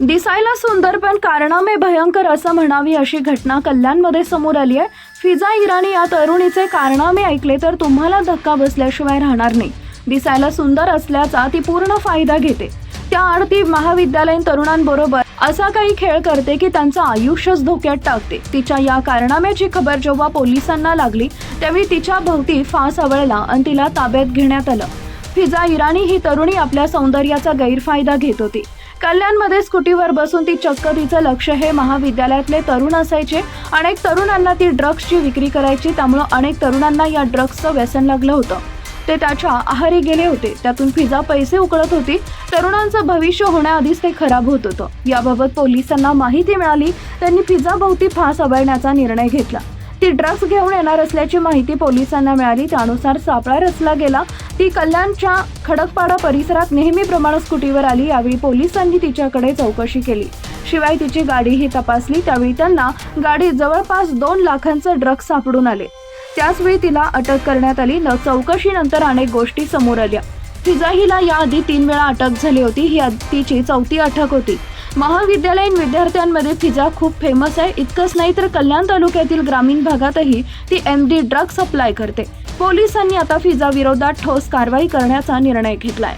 दिसायला सुंदर पण कारणामे भयंकर असं म्हणावी अशी घटना कल्याणमध्ये समोर आली आहे. फिजा इराणी या तरुणीचे कारणामे ऐकले तर तुम्हाला धक्का बसल्याशिवाय राहणार नाही. दिसायला सुंदर असल्याचा ती पूर्ण फायदा घेते. त्या आरती ती महाविद्यालयीन तरुणांबरोबर असा काही खेळ करते की त्यांचं आयुष्यच धोक्यात टाकते. तिच्या या कारनाम्याची खबर जेव्हा पोलिसांना लागली त्यावेळी तिच्या भोवती फास आवळला आणि तिला ताब्यात घेण्यात आलं. फिजा इराणी ही तरुणी आपल्या सौंदर्याचा गैरफायदा घेत होती. कल्याणमध्ये स्कूटीवर बसून ती चक्क तिचं लक्ष हे महाविद्यालयातले तरुण असायचे. अनेक तरुणांना ती ड्रग्सची विक्री करायची त्यामुळं अनेक तरुणांना या ड्रग्सचं व्यसन लागलं होतं. ते त्याच्या आहारी गेले होते. त्यातून फिजा पैसे उकळत होती. तरुणांचं भविष्य होण्याआधीच ते खराब होत होतं. याबाबत पोलिसांना माहिती मिळाली. त्यांनी फिजाभोवती फास अबळण्याचा निर्णय घेतला. ती ड्रग्ज घेऊन येणार असल्याची माहिती पोलिसांना मिळाली. त्यानुसार सापळा रचला गेला. ती कल्याणच्या खडकपाडा परिसरात नेहमीप्रमाणे स्कूटीवर आली यावेळी पोलिसांनी तिच्याकडे चौकशी केली. शिवाय तिची गाडीही तपासली त्यावेळी त्यांना गाडीत जवळपास दोन लाखांचं ड्रग्ज सापडून आले. त्याचवेळी तिला अटक करण्यात आली न चौकशीनंतर अनेक गोष्टी समोर आल्या. फिजा हिला याआधी तीन वेळा अटक झाली होती ही तिची चौथी अटक होती. महाविद्यालयीन विद्यार्थ्यांमध्ये फिजा खूप फेमस आहे इतकंच नाही तर कल्याण तालुक्यातील ग्रामीण भागातही ती एम डी ड्रग सप्लाय करते. पोलिसांनी आता फिजा विरोधात ठोस कारवाई करण्याचा निर्णय घेतलाय.